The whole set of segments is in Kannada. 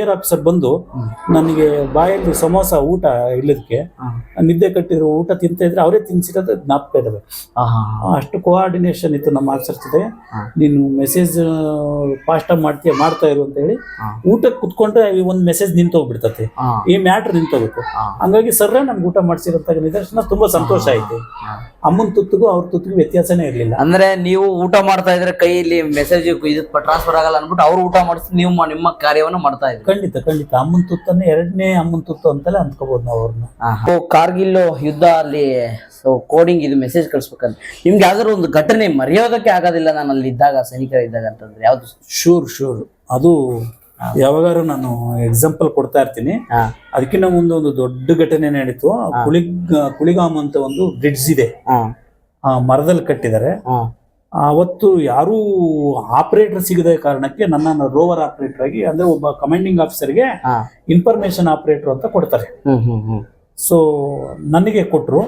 ಹೈಯರ್ ಆಫೀಸರ್ ಬಂದು ನನಗೆ ಬಾಯಲ್ಲಿ ಸಮೋಸ ಊಟ ಇಲ್ಲದಕ್ಕೆ ನಿದ್ದೆ ಕಟ್ಟಿರೋ ಊಟ ತಿಂತ ಇದ್ರೆ ಅವರೇ ತಿನ್ಸಿರೋದು ಜ್ಞಾಪಕ ಇದ್ದಾವೆ ಅಷ್ಟು ಕೋಆರ್ಡಿನೇಷನ್ ಇತ್ತು ನಮ್ಮ ಆಫೀಸರ್ ಜೊತೆ. ನೀನು ಮೆಸೇಜ್ ಫಾಸ್ಟ್ ಮಾಡ್ತೀಯ ಮಾಡ್ತಾ ಇರು ಅಂತ ಹೇಳಿ ಊಟಕ್ಕೆ ಕುತ್ಕೊಂಡ್ರೆ ಒಂದು ಮೆಸೇಜ್ ನಿಂತು ಹೋಗ್ಬಿಡ್ತತೆ ಈ ಮ್ಯಾಟ್ರ್ ನಿಂತೋಗುತ್ತೆ. ಹಂಗಾಗಿ ಸರ್ರೇ ನಮ್ಗೆ ಊಟ ಮಾಡಿಸಿರೋಂಥ ನಿದರ್ಶನ ತುಂಬಾ ಸಂತೋಷ ಆಯ್ತು. ಅಮ್ಮನ ತುತ್ತಿಗೂ ಅವ್ರ ತುತ್ತಿಗೂ ವ್ಯತ್ಯಾಸನೇ ಇರಲಿಲ್ಲ. ಅಂದ್ರೆ ನೀವು ಊಟ ಮಾಡ್ತಾ ಇದ್ರೆ ಕೈಯಲ್ಲಿ ಮೆಸೇಜ್ ಇದು ಟ್ರಾನ್ಸ್ಫರ್ ಆಗಲ್ಲ ಅನ್ಬಿಟ್ಟು ಅವ್ರು ಊಟ ಮಾಡಿಸಿ ನೀವು ನಿಮ್ಮ ಕಾರ್ಯವನ್ನು ಮಾಡ್ತಾ ಇದ್ರಿ. ಖಂಡಿತ ಖಂಡಿತ. ಅಮ್ಮನ ತುತ್ತನ್ನೇ ಎರಡನೇ ಅಮ್ಮನ ತುತ್ತು ಅಂತಲೇ ಅಂದ್ಕೋಬಹುದು ನಾವು ಅವ್ರನ್ನ. ಸೊ ಕಾರ್ಗಿಲ್ ಯುದ್ಧ ಅಲ್ಲಿ ಸೊ ಕೋಡಿಂಗ್ ಇದು ಮೆಸೇಜ್ ಕಳಿಸ್ಬೇಕಂತ. ನಿಮ್ಗೆ ಯಾವ್ದಾದ್ರು ಒಂದು ಘಟನೆ ಮರೆಯೋದಕ್ಕೆ ಆಗೋದಿಲ್ಲ ನಾನು ಅಲ್ಲಿ ಇದ್ದಾಗ ಸೈನಿಕರ ಇದ್ದಾಗ ಅಂತಂದ್ರೆ ಯಾವ್ದು? ಶೂರ್ ಶೂರ್ ಅದು ಯಾವಾಗಾರು ನಾನು ಎಕ್ಸಾಂಪಲ್ ಕೊಡ್ತಾ ಇರ್ತೀನಿ. ಅದಕ್ಕಿಂತ ಮುಂದೆ ಒಂದು ದೊಡ್ಡ ಘಟನೆ ನಡೀತು. ಕುಳಿಗ್ ಕುಳಿಗಾಮ್ ಅಂತ ಒಂದು ಬ್ರಿಡ್ಜ್ ಇದೆ. ಆ ಮರದಲ್ಲಿ ಕಟ್ಟಿದ್ದಾರೆ. ಅವತ್ತು ಯಾರೂ ಆಪರೇಟರ್ ಸಿಗದ ಕಾರಣಕ್ಕೆ ನನ್ನನ್ನು ರೋವರ್ ಆಪರೇಟರ್ ಆಗಿ ಅಂದ್ರೆ ಒಬ್ಬ ಕಮಾಂಡಿಂಗ್ ಆಫೀಸರ್ಗೆ ಗೆ ಇನ್ಫಾರ್ಮೇಶನ್ ಆಪರೇಟರ್ ಅಂತ ಕೊಡ್ತಾರೆ. ಸೊ ನನಗೆ ಕೊಟ್ಟರು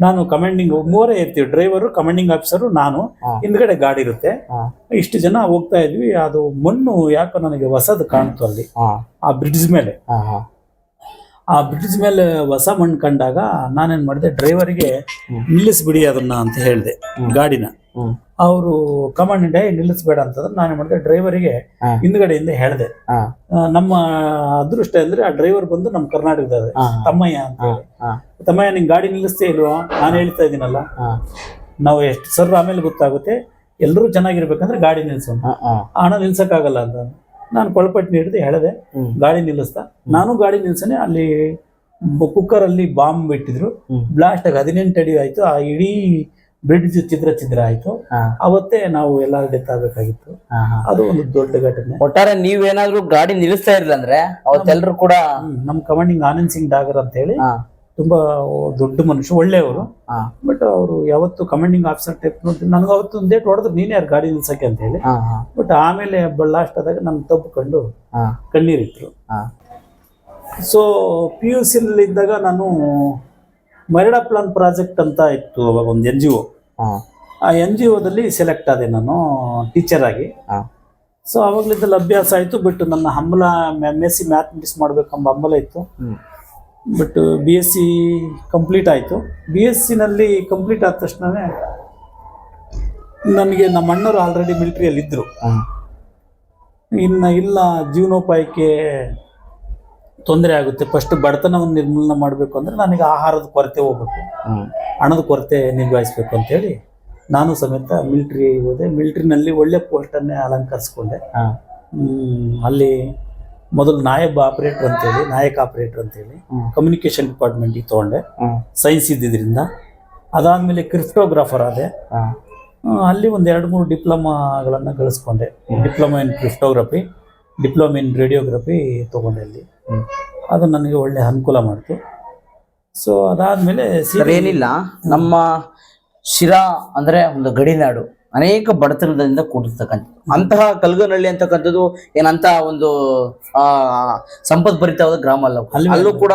ನಾನು ಕಮಾಂಡಿಂಗ್ ಮೂವರೇ ಇರ್ತೀವಿ ಡ್ರೈವರು ಕಮಾಂಡಿಂಗ್ ಆಫೀಸರು ನಾನು. ಹಿಂದ್ಗಡೆ ಗಾಡಿ ಇರುತ್ತೆ. ಇಷ್ಟು ಜನ ಹೋಗ್ತಾ ಇದ್ವಿ ಅದು ಮಣ್ಣು ಯಾಕೋ ನನಗೆ ಹೊಸದು ಕಾಣ್ತು ಅಲ್ಲಿ. ಆ ಬ್ರಿಡ್ಜ್ ಮೇಲೆ. ಆ ಬ್ರಿಡ್ಜ್ ಮೇಲೆ ಹೊಸ ಮಣ್ಣು ಕಂಡಾಗ ನಾನೇನ್ ಮಾಡಿದೆ ಡ್ರೈವರ್ಗೆ. ನಿಲ್ಲಿಸ್ಬಿಡಿ ಅದನ್ನ ಅಂತ ಹೇಳಿದೆ ಗಾಡಿನ. ಅವರು ಕಮಾಂಡ್ ಏ ನಿಲ್ಲಿಸ್ಬೇಡ ಅಂತಂದ್ರೆ ನಾನು ಮಾಡಿದೆ ಡ್ರೈವರಿಗೆ. ಹಿಂದ್ಗಡೆಯಿಂದ ಹೇಳಿದೆ. ನಮ್ಮ ಅದೃಷ್ಟ ಅಂದ್ರೆ ಆ ಡ್ರೈವರ್ ಬಂದು ನಮ್ಮ ಕರ್ನಾಟಕದ ತಮ್ಮಯ್ಯ ಅಂತ ಹೇಳಿ. ತಮ್ಮಯ್ಯ ನಿಂಗೆ ಗಾಡಿ ನಿಲ್ಲಿಸ್ತೇ ಇಲ್ವಾ? ನಾನು ಹೇಳ್ತಾ ಇದ್ದೀನಲ್ಲ. ನಾವು ಎಷ್ಟು ಸರ್ ಆಮೇಲೆ ಗೊತ್ತಾಗುತ್ತೆ ಎಲ್ಲರೂ ಚೆನ್ನಾಗಿರ್ಬೇಕಂದ್ರೆ ಗಾಡಿ ನಿಲ್ಸೋಣ. ಹಣ ನಿಲ್ಸಕ್ಕಾಗಲ್ಲ ಅಂತ ನಾನು ಕೊಳಪಟ್ಟಿ ಹಿಡಿದು ಹೇಳಿದೆ ಗಾಡಿ ನಿಲ್ಲಿಸ್ತಾ. ನಾನು ಗಾಡಿ ನಿಲ್ಸನೆ ಅಲ್ಲಿ ಕುಕ್ಕರ್ ಅಲ್ಲಿ ಬಾಂಬ್ ಬಿಟ್ಟಿದ್ರು. ಬ್ಲಾಸ್ಟ್ ಆಗಿ ಹದಿನೆಂಟು ಅಡಿ ಆಯ್ತು. ಆ ಇಡೀ ಬ್ರಿಡ್ಜ್ ಚಿತ್ರ ಚಿತ್ರ ಆಯ್ತು. ಅವತ್ತೇ ನಾವು ಎಲ್ಲಾರು ಡೆತ್ ಆಗ್ಬೇಕಾಗಿತ್ತು. ಅದು ಒಂದು ದೊಡ್ಡ ಘಟನೆ. ಒಟ್ಟಾರೆ ನೀವೇನಾದ್ರೂ ಗಾಡಿ ನಿಲ್ಲಿಸ್ತಾ ಇರ್ಲಿಲ್ಲ ಅಂದ್ರೆ ಅವತ್ತೆಲ್ಲರೂ ಕೂಡ ನಮ್ ಕಮಾಂಡಿಂಗ್ ಆನಂದ್ ಸಿಂಗ್ ಡಾಗರ್ ಅಂತ ಹೇಳಿ ತುಂಬಾ ದೊಡ್ಡ ಮನುಷ್ಯ ಒಳ್ಳೆಯವರು. ಬಟ್ ಅವರು ಯಾವತ್ತು ಕಮಾಂಡಿಂಗ್ ಆಫೀಸರ್ ಟೈಪ್ ನನಗೆ ಅವತ್ತು ಒಂದು ಡೇಟ್ ಹೊಡೆದ್ರು ನೀನೇ ಯಾರು ಗಾಡಿ ನಿಲ್ಸಕ್ಕೆ ಅಂತ ಹೇಳಿ. ಬಟ್ ಆಮೇಲೆ ಲಾಸ್ಟ್ ಆದಾಗ ನಮ್ ತಪ್ಪು ಕಂಡು ಕಣ್ಣೀರಿಟ್ರು. ಸೊ ಪಿ ಯು ಇದ್ದಾಗ ನಾನು ಮರಿಡಾ ಪ್ಲಾನ್ ಪ್ರಾಜೆಕ್ಟ್ ಅಂತ ಇತ್ತು ಅವಾಗ ಒಂದು ಎನ್ ಜಿ ಒ ಆ ಎನ್ ಜಿ ಒದಲ್ಲಿ ಸೆಲೆಕ್ಟ್ ಆದೆ ನಾನು ಟೀಚರ್ ಆಗಿ. ಸೊ ಅವಾಗ್ಲಿದ್ದಲ್ಲಿ ಅಭ್ಯಾಸ ಆಯಿತು. ಬಟ್ ನನ್ನ ಹಂಬಲ ಎಂ ಎಸ್ ಸಿ ಮ್ಯಾಥಮೆಟಿಕ್ಸ್ ಮಾಡಬೇಕೆಂಬ ಹಂಬಲ ಇತ್ತು. But B S C complete ಆಯಿತು. ಬಿ ಎಸ್ ಸಿನಲ್ಲಿ ಕಂಪ್ಲೀಟ್ ಆದ ತಕ್ಷಣವೇ ನನಗೆ ನಮ್ಮ ಅಣ್ಣವರು ಆಲ್ರೆಡಿ ಮಿಲಿಟ್ರಿಯಲ್ಲಿ ಇದ್ದರು ಇನ್ನು ಇಲ್ಲ ಜೀವನೋಪಾಯಕ್ಕೆ ತೊಂದರೆ ಆಗುತ್ತೆ. ಫಸ್ಟ್ ಬಡತನವನ್ನು ನಿರ್ಮೂಲನೆ ಮಾಡಬೇಕು ಅಂದರೆ ನನಗೆ ಆಹಾರದ ಕೊರತೆ ಹೋಗ್ಬೇಕು. ಹಣದ ಕೊರತೆ ನಿಭಾಯಿಸ್ಬೇಕು ಅಂತೇಳಿ ನಾನು ಸಮೇತ ಮಿಲಿಟ್ರಿ ಹೋದೆ. ಮಿಲಿಟ್ರಿನಲ್ಲಿ ಒಳ್ಳೆ ಪೋಸ್ಟನ್ನೇ ಅಲಂಕರಿಸ್ಕೊಂಡೆ. ಅಲ್ಲಿ ಮೊದಲು ನಾಯಬ್ ಆಪರೇಟರ್ ಅಂತೇಳಿ ನಾಯಕ ಆಪರೇಟರ್ ಅಂತೇಳಿ ಹೇಳಿ ಕಮ್ಯುನಿಕೇಷನ್ ಡಿಪಾರ್ಟ್ಮೆಂಟಿಗೆ ತೊಗೊಂಡೆ. ಸೈನ್ಸ್ ಇದ್ದಿದ್ದರಿಂದ ಅದಾದಮೇಲೆ ಕ್ರಿಪ್ಟೋಗ್ರಾಫರ್ ಆದೆ. ಅಲ್ಲಿ ಒಂದು ಎರಡು ಮೂರು ಡಿಪ್ಲೊಮಾಗಳನ್ನು ಗಳಿಸ್ಕೊಂಡೆ. Diploma in cryptography diploma in radiography ತೊಗೊಂಡೆ ಅಲ್ಲಿ. ಅದು ನನಗೆ ಒಳ್ಳೆ ಅನುಕೂಲ ಮಾಡಿತು. ಸೊ ಅದಾದಮೇಲೆ ಸರ್ ಏನಿಲ್ಲ. ನಮ್ಮ ಶಿರಾ ಅಂದರೆ ಒಂದು ಗಡಿನಾಡು ಅನೇಕ ಬಡತನದಿಂದ ಕೂಡಿರ್ತಕ್ಕಂಥ ಅಂತಹ ಕಲ್ಗನಹಳ್ಳಿ ಅಂತಕ್ಕಂಥದ್ದು ಏನಂತ ಒಂದು ಆ ಸಂಪದ್ಭರಿತವಾದ ಗ್ರಾಮ ಅಲ್ಲ. ಅಲ್ಲಿ ಕೂಡ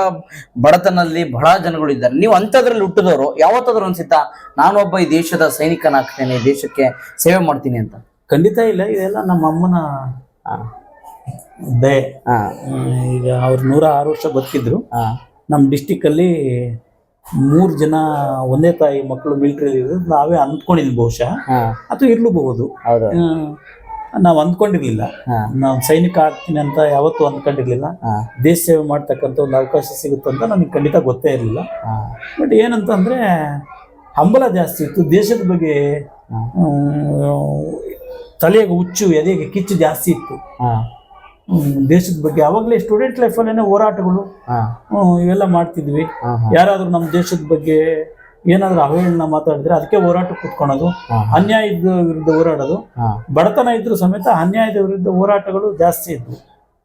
ಬಡತನಲ್ಲಿ ಬಹಳ ಜನಗಳು ಇದ್ದಾರೆ. ನೀವು ಅಂಥದ್ರಲ್ಲಿ ಹುಟ್ಟಿದವರು ಯಾವತ್ತಾದ್ರೂ ಅನಿಸುತ್ತಾ ನಾನೊಬ್ಬ ಈ ದೇಶದ ಸೈನಿಕನಾಗ್ತೇನೆ ದೇಶಕ್ಕೆ ಸೇವೆ ಮಾಡ್ತೀನಿ ಅಂತ? ಖಂಡಿತ ಇಲ್ಲ ಇದೆಲ್ಲ ನಮ್ಮ ಅಮ್ಮನ ದಯೆ ಈಗ ಅವ್ರು ನೂರ ಆರು ವರ್ಷ ಬದುಕಿದ್ರು. ನಮ್ಮ ನಮ್ಮ ಡಿಸ್ಟಿಕ್ಕಲ್ಲಿ ಮೂರು ಜನ ಒಂದೇ ತಾಯಿ ಮಕ್ಕಳು ಮಿಲಿಟರಿ ನಾವೇ ಅಂದ್ಕೊಂಡಿದ್ವಿ ಬಹುಶಃ. ಅಥವಾ ಇರ್ಲೂಬಹುದು. ಹೌದು. ನಾವು ಅಂದ್ಕೊಂಡಿರ್ಲಿಲ್ಲ. ನಾನು ನಾವು ಸೈನಿಕ ಆಗ್ತೀನಿ ಅಂತ ಯಾವತ್ತೂ ಅಂದ್ಕೊಂಡಿರ್ಲಿಲ್ಲ. ದೇಶ ಸೇವೆ ಮಾಡ್ತಕ್ಕಂಥ ಒಂದು ಅವಕಾಶ ಸಿಗುತ್ತೆ ಅಂತ ನನಗೆ ಖಂಡಿತ ಗೊತ್ತೇ ಇರಲಿಲ್ಲ. ಬಟ್ ಏನಂತಂದರೆ ಹಂಬಲ ಜಾಸ್ತಿ ಇತ್ತು. ದೇಶದ ಬಗ್ಗೆ ತಲೆಗೆ ಹುಚ್ಚು ಎದೆಗೆ ಕಿಚ್ಚು ಜಾಸ್ತಿ ಇತ್ತು. ದೇಶದ ಬಗ್ಗೆ. ಅವಾಗಲೇ ಸ್ಟೂಡೆಂಟ್ ಲೈಫಲ್ಲೇ ಹೋರಾಟಗಳು. ಇವೆಲ್ಲ ಮಾಡ್ತಿದ್ವಿ. ಯಾರಾದರೂ ನಮ್ಮ ದೇಶದ ಬಗ್ಗೆ ಏನಾದರೂ ಅವಹೇಳನ ಮಾತಾಡಿದ್ರೆ ಅದಕ್ಕೆ ಹೋರಾಟ ಕೂತ್ಕೊಳೋದು. ಅನ್ಯಾಯದ ವಿರುದ್ಧ ಹೋರಾಡೋದು. ಬಡತನ ಇದ್ರೂ ಸಮೇತ ಅನ್ಯಾಯದ ವಿರುದ್ಧ ಹೋರಾಟಗಳು ಜಾಸ್ತಿ ಇದ್ವು.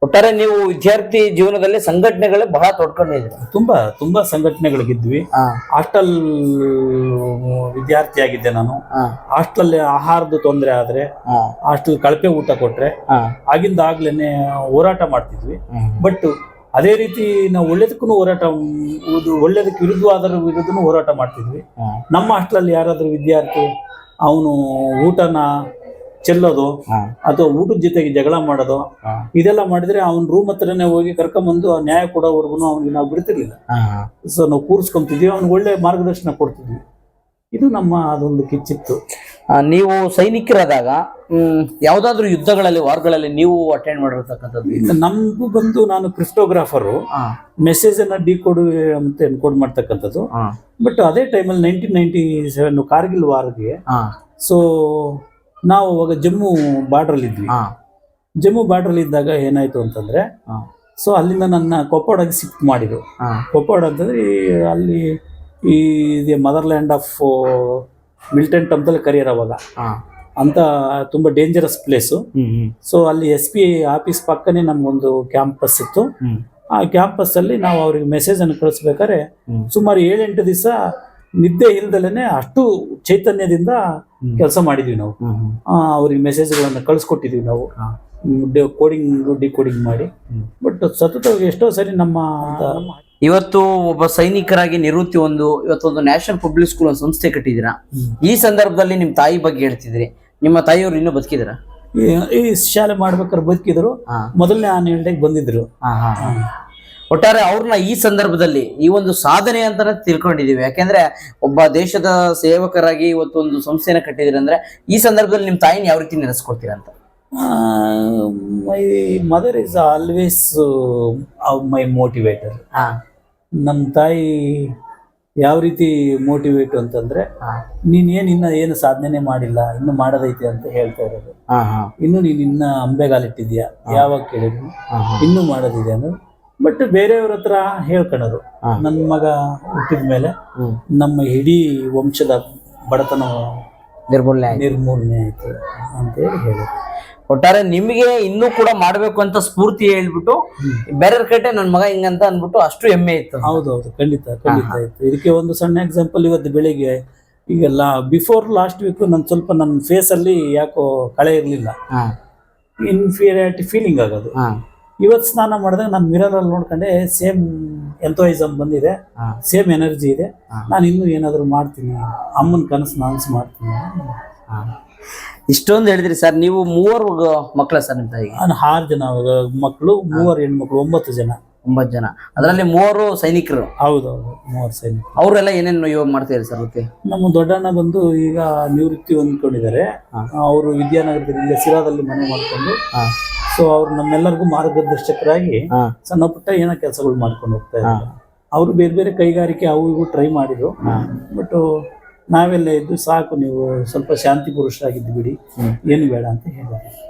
ಒಟ್ಟಾರೆ ನೀವು ವಿದ್ಯಾರ್ಥಿ ಜೀವನದಲ್ಲಿ ಸಂಘಟನೆಗಳು ಬಹಳ ತೊಡ್ಕೊಂಡಿದ್ರು ತುಂಬಾ ತುಂಬಾ ಸಂಘಟನೆಗಳಿಗಿದ್ವಿ ಹಾಸ್ಟೆಲ್ ವಿದ್ಯಾರ್ಥಿಯಾಗಿದ್ದೆ ನಾನು. ಹಾಸ್ಟೆಲ್ ಆಹಾರದ ತೊಂದರೆ ಆದ್ರೆ ಹಾಸ್ಟೆಲ್ ಕಳಪೆ ಊಟ ಕೊಟ್ರೆ ಆಗಿಂದ ಆಗ್ಲೇನೆ ಹೋರಾಟ ಮಾಡ್ತಿದ್ವಿ. ಬಟ್ ಅದೇ ರೀತಿ ನಾವು ಒಳ್ಳೇದಕ್ಕೂ ಹೋರಾಟ ಒಳ್ಳೇದಕ್ಕೆ ವಿರುದ್ಧವಾದರ ವಿರುದ್ಧನೂ ಹೋರಾಟ ಮಾಡ್ತಿದ್ವಿ. ನಮ್ಮ ಹಾಸ್ಟೆಲ್ ಯಾರಾದರೂ ವಿದ್ಯಾರ್ಥಿ ಅವನು ಊಟನ ಚೆಲ್ಲೋದು. ಅಥವಾ ಊಟದ ಜೊತೆಗೆ ಜಗಳ ಮಾಡೋದು ಇದೆಲ್ಲ ಮಾಡಿದ್ರೆ ಅವ್ನ ರೂಮ್ ಹತ್ರನೇ ಹೋಗಿ ಕರ್ಕೊಂಬಂದು ನ್ಯಾಯ ಕೊಡೋವರೆಗೂ ಅವ್ನಿಗೆ ನಾವು ಬಿಡ್ತಿರ್ಲಿಲ್ಲ. ಸೊ ನಾವು ಕೂರಿಸ್ಕೊಂತಿದ್ವಿ ಅವ್ನಿಗೆ ಒಳ್ಳೆ ಮಾರ್ಗದರ್ಶನ ಕೊಡ್ತಿದ್ವಿ. ಇದು ನಮ್ಮ ಅದೊಂದು ಕಿಚ್ಚಿತ್ತು. ನೀವು ಸೈನಿಕರಾದಾಗ ಯಾವ್ದಾದ್ರು ಯುದ್ಧಗಳಲ್ಲಿ ವಾರ್ಗಳಲ್ಲಿ ನೀವು ಅಟೆಂಡ್ ಮಾಡಿರ್ತಕ್ಕಂಥದ್ದು ನಮಗೂ ಬಂದು ನಾನು ಕ್ರಿಪ್ಟೋಗ್ರಾಫರು ಮೆಸೇಜ್ ಅನ್ನ ಡಿಕೋಡ್ ಅಂತ ಎನ್ಕೋಡ್ ಮಾಡ್ತಕ್ಕಂಥದ್ದು. ಬಟ್ ಅದೇ ಟೈಮಲ್ಲಿ ನೈನ್ಟೀನ್ ನೈನ್ಟಿ ಸೆವೆನ್ ಕಾರ್ಗಿಲ್ ವಾರ್ಗೆ ಸೊ ನಾವು ಅವಾಗ ಜಮ್ಮು ಬಾರ್ಡ್ರಲ್ಲಿ ಇದ್ವಿ. ಹಾ, ಜಮ್ಮು ಬಾರ್ಡ್ರಲ್ಲಿ ಇದ್ದಾಗ ಏನಾಯ್ತು ಅಂತಂದ್ರೆ ಹಾ, ಸೊ ಅಲ್ಲಿಂದ ನನ್ನ ಕೊಪ್ಪಳಗೆ ಶಿಫ್ಟ್ ಮಾಡಿದ್ರು. ಹಾ, ಕೊಪ್ಪಳ ಅಂತಂದ್ರೆ ಈ ಅಲ್ಲಿ ಈ ಮದರ್ ಲ್ಯಾಂಡ್ ಆಫ್ ಮಿಲ್ಟನ್ ಅಂತಲೇ ಕರಿಯರ್ ಅವಾಗ. ಹಾ. ಅಂತ ತುಂಬ dangerous place hmm, hmm, so ಅಲ್ಲಿ ಎಸ್ ಪಿ ಆಫೀಸ್ ಪಕ್ಕನೇ ನಮ್ಗೊಂದು ಕ್ಯಾಂಪಸ್ ಇತ್ತು. ಹ್ಮ್, ಆ ಕ್ಯಾಂಪಸ್ ಅಲ್ಲಿ ನಾವು ಅವ್ರಿಗೆ ಮೆಸೇಜ್ ಅನ್ನು ಕಳಿಸ್ಬೇಕಾದ್ರೆ ಹ್ಮ್. ಸುಮಾರು ಏಳೆಂಟು ದಿವಸ ನಿದ್ದೆ ಇಲ್ದಲೇನೆ ಅಷ್ಟು ಚೈತನ್ಯದಿಂದ. ಕೆಲಸ ಮಾಡಿದ್ವಿ ನಾವು. ಅವ್ರಿಗೆ ಮೆಸೇಜ್ಗಳನ್ನು ಕಳಿಸ್ಕೊಟ್ಟಿದ್ವಿ ನಾವು. ಕೋಡಿಂಗ್ ಡಿಕೋಡಿಂಗ್ ಮಾಡಿ. ಹ್ಮ್. ಬಟ್ ಸತತವಾಗಿ ಎಷ್ಟೋ ಸರಿ ನಮ್ಮ ಇವತ್ತು ಒಬ್ಬ ಸೈನಿಕರಾಗಿ ನಿವೃತ್ತಿ ಒಂದು ಇವತ್ತೊಂದು ನ್ಯಾಷನಲ್ ಪಬ್ಲಿಕ್ ಸ್ಕೂಲ್ ಒಂದು ಸಂಸ್ಥೆ ಕಟ್ಟಿದಿರ ಈ ಸಂದರ್ಭದಲ್ಲಿ ನಿಮ್ಮ ತಾಯಿ ಬಗ್ಗೆ ಹೇಳ್ತಿದ್ರಿ ನಿಮ್ಮ ತಾಯಿಯವರು ಇನ್ನೂ ಬದುಕಿದ್ದೀರಾ ಈ- ಶಾಲೆ ಮಾಡ್ಬೇಕಾದ್ರೆ ಬದುಕಿದ್ರು. ಮೊದಲನೇ ಆನೆ ಬಂದಿದ್ರು. ಒಟ್ಟಾರೆ ಅವ್ರನ್ನ ಈ ಸಂದರ್ಭದಲ್ಲಿ ಈ ಒಂದು ಸಾಧನೆ ಅಂತ ತಿಳ್ಕೊಂಡಿದೀವಿ. ಯಾಕೆಂದ್ರೆ ಒಬ್ಬ ದೇಶದ ಸೇವಕರಾಗಿ ಇವತ್ತು ಒಂದು ಸಂಸ್ಥೆನ ಕಟ್ಟಿದಿರಿ ಅಂದ್ರೆ ಈ ಸಂದರ್ಭದಲ್ಲಿ ನಿಮ್ ತಾಯಿನ ಯಾವ ರೀತಿ ನೆನೆಸ್ಕೊಡ್ತೀರಾ ಅಂತ? My mother is always my motivator ನಮ್ಮ ತಾಯಿ ಯಾವ ರೀತಿ ಮೋಟಿವೇಟ್ ಅಂತಂದ್ರೆ ನೀನ್ ಏನ್ ಇನ್ನ ಏನು ಸಾಧನೆ ಮಾಡಿಲ್ಲ ಇನ್ನು ಮಾಡೋದೈತೆ ಅಂತ ಹೇಳ್ತಾ ಇರೋದು. ಇನ್ನು ನೀನ್ ಇನ್ನ ಅಂಬೆಗಾಲಿಟ್ಟಿದ್ಯಾ ಯಾವಾಗ ಕೇಳಿದ್ರು ಇನ್ನು ಮಾಡೋದಿದೆ ಅನ್ನೋದು ಬಟ್ ಬೇರೆಯವ್ರ ಹತ್ರ ಹೇಳ್ಕೊಳೋದು ಹಾ. ನನ್ನ ಮಗ ಹುಟ್ಟಿದ ಮೇಲೆ ನಮ್ಮ ಇಡೀ ವಂಶದ ಬಡತನ ನಿರ್ಮೂಲನೆ. ನಿರ್ಮೂಲನೆ ಆಯ್ತು ಅಂತ ಹೇಳಿ ಒಟ್ಟಾರೆ ನಿಮಗೆ ಇನ್ನೂ ಕೂಡ ಮಾಡಬೇಕು ಅಂತ ಸ್ಫೂರ್ತಿ ಹೇಳ್ಬಿಟ್ಟು ಬೇರೆಯವ್ರ ಕಡೆ ನನ್ನ ಮಗ ಹಿಂಗಂತ ಅಂದ್ಬಿಟ್ಟು ಅಷ್ಟು ಹೆಮ್ಮೆ ಇತ್ತು. ಹೌದೌದು ಖಂಡಿತ ಖಂಡಿತ ಇತ್ತು. ಇದಕ್ಕೆ ಒಂದು ಸಣ್ಣ ಎಕ್ಸಾಂಪಲ್ ಇವತ್ತು ಬೆಳಿಗ್ಗೆ ಈಗೆಲ್ಲ ಬಿಫೋರ್ ಲಾಸ್ಟ್ ವೀಕ್ ನನ್ನ ಸ್ವಲ್ಪ ನನ್ನ ಫೇಸಲ್ಲಿ ಯಾಕೋ ಕಳೆ ಇರಲಿಲ್ಲ. ಇನ್ಫೀರಿಯಾರಿಟಿ ಫೀಲಿಂಗ್ ಆಗೋದು. ಇವತ್ತು ಸ್ನಾನ ಮಾಡಿದಾಗ ನಾನು ಮಿರರಲ್ಲಿ ನೋಡ್ಕೊಂಡೆ ಸೇಮ್ ಎಂಥೋಯಿಸಮ್ ಬಂದಿದೆ. ಸೇಮ್ ಎನರ್ಜಿ ಇದೆ. ನಾನು ಇನ್ನೂ ಏನಾದರೂ ಮಾಡ್ತೀನಿ ಅಮ್ಮನ ಕನಸು ನಾನ್ಸ್ ಮಾಡ್ತೀನಿ. ಇಷ್ಟೊಂದು ಹೇಳಿದ್ರಿ ಸರ್ ನೀವು ಮೂವರು ಮಕ್ಕಳ ಸರ್ ನಿಮ್ಮ ತಾಯಿ ನಾನು ಆರು ಜನ ಮಕ್ಕಳು ಮೂವರು ಹೆಣ್ಮಕ್ಳು ಒಂಬತ್ತು ಜನ. ಒಂಬತ್ತು ಜನ. ಅದರಲ್ಲಿ ಮೂವರು ಸೈನಿಕರು? ಹೌದು ಹೌದು ಮೂವರು ಸೈನಿಕ ಅವರೆಲ್ಲ ಏನೇನು ಯೋಗ ಮಾಡ್ತಿದ್ದಾರೆ ಸರ್ ಓಕೆ ನಮ್ಮ ದೊಡ್ಡಣ್ಣ ಬಂದು ಈಗ ನಿವೃತ್ತಿ ಹೊಂದ್ಕೊಂಡಿದ್ದಾರೆ. ಅವರು ವಿದ್ಯಾನಗರದಲ್ಲಿ ಸಿರಾದಲ್ಲಿ ಮನೆ ಮಾಡ್ಕೊಂಡು. ಸೊ ಅವ್ರು ನಮ್ಮೆಲ್ಲರಿಗೂ ಮಾರ್ಗದರ್ಶಕರಾಗಿ. ಸಣ್ಣ ಪುಟ್ಟ ಏನೋ ಕೆಲಸಗಳು ಮಾಡ್ಕೊಂಡು ಹೋಗ್ತಾ. ಇದ್ದಾರೆ. ಅವರು ಬೇರೆ ಬೇರೆ ಕೈಗಾರಿಕೆ ಅವು ಇವು ಟ್ರೈ ಮಾಡಿದ್ರು. ಬಟ್ ನಾವೆಲ್ಲ ಇದ್ದು ಸಾಕು ನೀವು ಸ್ವಲ್ಪ ಶಾಂತಿ ಪುರುಷರಾಗಿದ್ದು ಬಿಡಿ. ಏನು ಬೇಡ ಅಂತ ಹೇಳಿದ್ರು.